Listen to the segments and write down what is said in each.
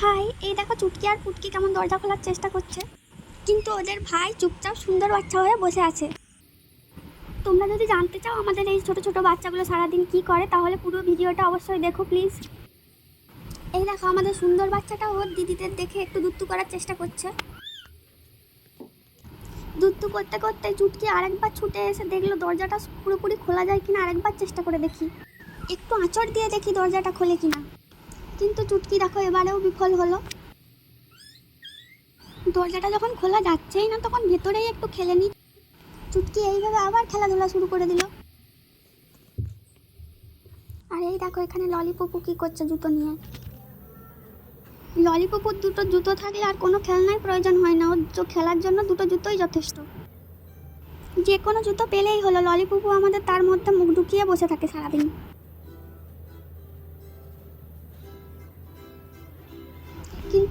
High, এই দেখো চুটকি আর পুটকি কেমন দরজা খোলার চেষ্টা করছে। কিন্তু ওদের ভাই চুপচাপ সুন্দর বাচ্চা হয়ে বসে আছে। তোমরা যদি জানতে চাও আমাদের এই ছোট ছোট বাচ্চাগুলো সারাদিন কি করে, তাহলে পুরো ভিডিওটা অবশ্যই দেখো প্লিজ এই দেখো, আমাদের সুন্দর বাচ্চাটা ওর দিদিদের দেখে একটু দুত্তু করার চেষ্টা করছে। দুত্তু করতে করতে চুটকি আরেকবার ছুটে এসে দেখল দরজাটা পুরোপুরি খোলা যায় কিনা, আরেকবার চেষ্টা করে দেখি। একটু আঁচড় দিয়ে দেখি দরজাটা খোলে কিনা। কিন্তু চুটকি দেখো, এবারেও বিফল হলো। দরজাটা যখন খোলা যাচ্ছেই না, তখন ভেতরেই একটু খেলে নি। চুটকি এইভাবে আবার খেলাধুলা শুরু করে দিল। আর এই দেখো, এখানে ললিপপু কি করছে জুতো নিয়ে। ললিপপুর দুটো জুতো থাকলে আর কোনো খেলনার প্রয়োজন হয় না। ওর খেলার জন্য দুটো জুতোই যথেষ্ট। যে কোনো জুতো পেলেই হলো। ললিপপু আমাদের তার মধ্যে মুখ ঢুকিয়ে বসে থাকে সারাদিন।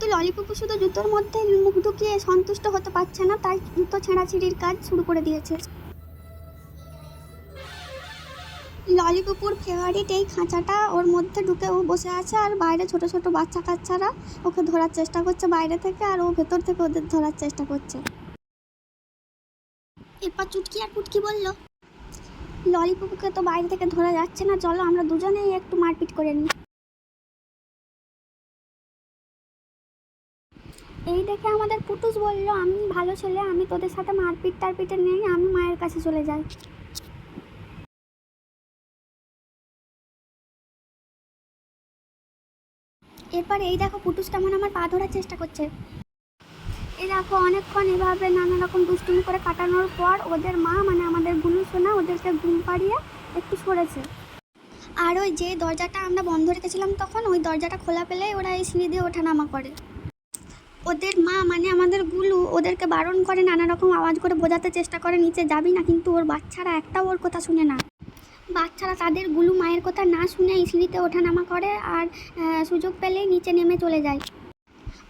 কিন্তু ললিপপু শুধু জুতোর মধ্যে মুখ ঢুকিয়ে সন্তুষ্ট হতে পারছে না, তাই জুতো ছেঁড়াছিড়ির কাজ শুরু করে দিয়েছে। ললিপপুর ফেভারিট এই খাঁচাটা ওর মধ্যে ঢুকে ও বসে আছে, আর বাইরে ছোট ছোট বাচ্চা কাচ্চারা ওকে ধরার চেষ্টা করছে বাইরে থেকে, আর ও ভেতর থেকে ওদের ধরার চেষ্টা করছে। এরপর চুটকি আর পুটকি বলল, ললিপপুকে তো বাইরে থেকে ধরা যাচ্ছে না, চলো আমরা দুজনেই একটু মারপিট করে নিই। এই দেখে আমাদের পুটুস বলল, আমি ভালো ছেলে, আমি তোদের সাথে মারপিট টারপিটে নেই, আমি মায়ের কাছে চলে যাই। এরপর এই দেখো পুটুস কেমন আমার পা ধরার চেষ্টা করছে। এই দেখো অনেকক্ষণ এভাবে নানা রকম দুষ্টুমি করে কাটানোর পর ওদের মা মানে আমাদের গুলু সোনা, ওদেরকে ঘুম পাড়িয়ে একটু সরেছে। আর ওই যে দরজাটা আমরা বন্ধ রেখেছিলাম তখন, ওই দরজাটা খোলা পেলেই ওরা এই সিঁড়ি দিয়ে ওঠানামা করে। ওদের মা মানে আমাদের গুলু, ওদেরকে বারণ করে, নানা রকম আওয়াজ করে বোঝাতে চেষ্টা করে, নিচে যাবি না, কিন্তু ওর বাচ্চারা একটাও ওর কথা শুনে না। বাচ্চারা তাদের গুলু মায়ের কথা না শুনে সিঁড়িতে ওঠানামা করে আর সুযোগ পেলেই নিচে নেমে চলে যায়।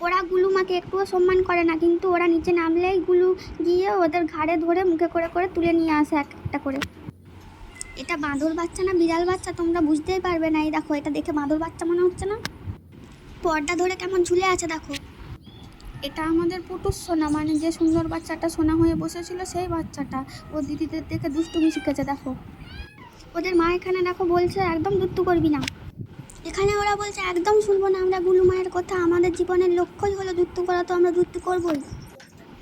ওরা গুলু মাকে একটুও সম্মান করে না, কিন্তু ওরা নিচে নামলেই গুলু গিয়ে ওদের ঘাড়ে ধরে মুখে করে করে তুলে নিয়ে আসে এক একটা করে। এটা বাঁদর বাচ্চা না বিড়াল বাচ্চা? তোমরা বুঝতেই পারবে না। এই দেখো, এটা দেখে বাঁদর বাচ্চা মনে হচ্ছে না? পর্দা ধরে কেমন ঝুলে আছে, দেখো। এটা আমাদের পুটুস সোনা মানে যে সুন্দর বাচ্চাটা সোনা হয়ে বসেছিল, সেই বাচ্চাটা। ও দিদিদের দেখে দুষ্টুমি শিখেছে, দেখো। ওদের মা এখানে, দেখো, বলছে, একদম দুত্তু করবি না। এখানে ওরা বলছে, একদম শুনব না আমরা, গুলু মায়ের কথা। আমাদের জীবনের লক্ষ্যই হলো দুত্তু করা, তো আমরা দুত্তু করবোই।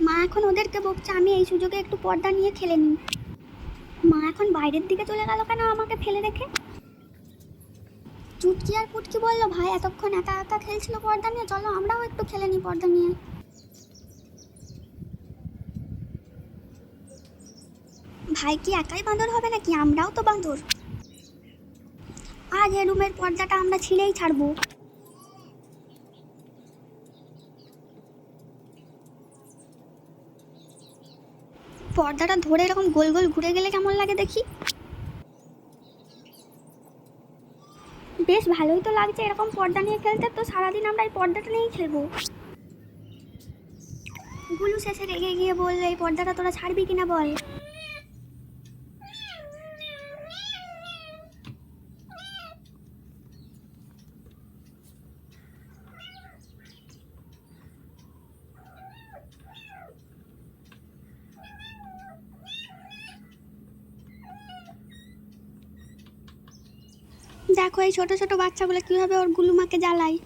মা এখন ওদেরকে বকছে, আমি এই সুযোগে একটু পর্দা নিয়ে খেলে নিই। মা এখন বাইরের দিকে চলে গেল কেন আমাকে ফেলে রেখে? চুটকি আর পুটকি বলল, ভাই, এতক্ষণ একা একা খেলছিল পর্দা নিয়ে, চলো আমরাও একটু খেলে নিই পর্দা নিয়ে। ভাই, কি একাই বাঁদর হবে নাকি? আমরাও তো বাঁদর। আজ এ রুমের পর্দাটা আমরা ছিঁড়েই ছাড়বো। পর্দাটা ধরে এরকম গোল গোল ঘুরে গেলে কেমন লাগে দেখি? বেশ ভালোই তো লাগছে, এরকম পর্দা নিয়ে খেলতে, তো সারাদিন আমরা এই পর্দাটা নিয়েই খেলব। গুলু শেষে রেগে গিয়ে বললে, এই পর্দাটা তোরা ছাড়বি কিনা বল? দেখো এই ছোট ছোট বাচ্চাগুলো কীভাবে ওর গুলুমাকে জ্বালায়।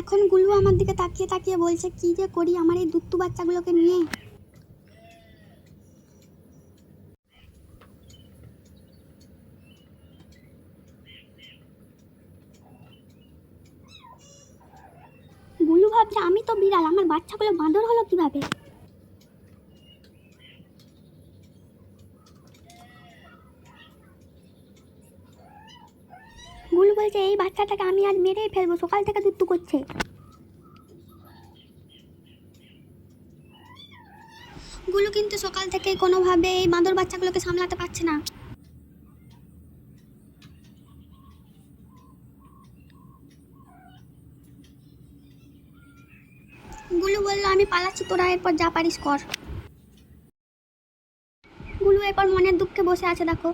এখন গুলু আমার দিকে তাকিয়ে তাকিয়ে বলছে, কি যে করি আমার এই দুত্তু বাচ্চাগুলোকে নিয়ে? গুলু ভাবছে, আমি তো বিড়াল, আমার বাচ্চাগুলো বাঁদর হলো কীভাবে? গুলু বলছে, এই বাচ্চাটাকে আমি আজ মেরেই ফেলব, সকাল থেকে দুত্তু করছে। গুলু কিন্তু সকাল থেকে কোনোভাবে এই বাঁদর বাচ্চাগুলোকে সামলাতে পারছে না। গুলু বলল, আমি পালাচ্ছি তোরা, এরপর যা পারিস কর। গুলু এরপর মনের দুঃখে বসে আছে, দেখো।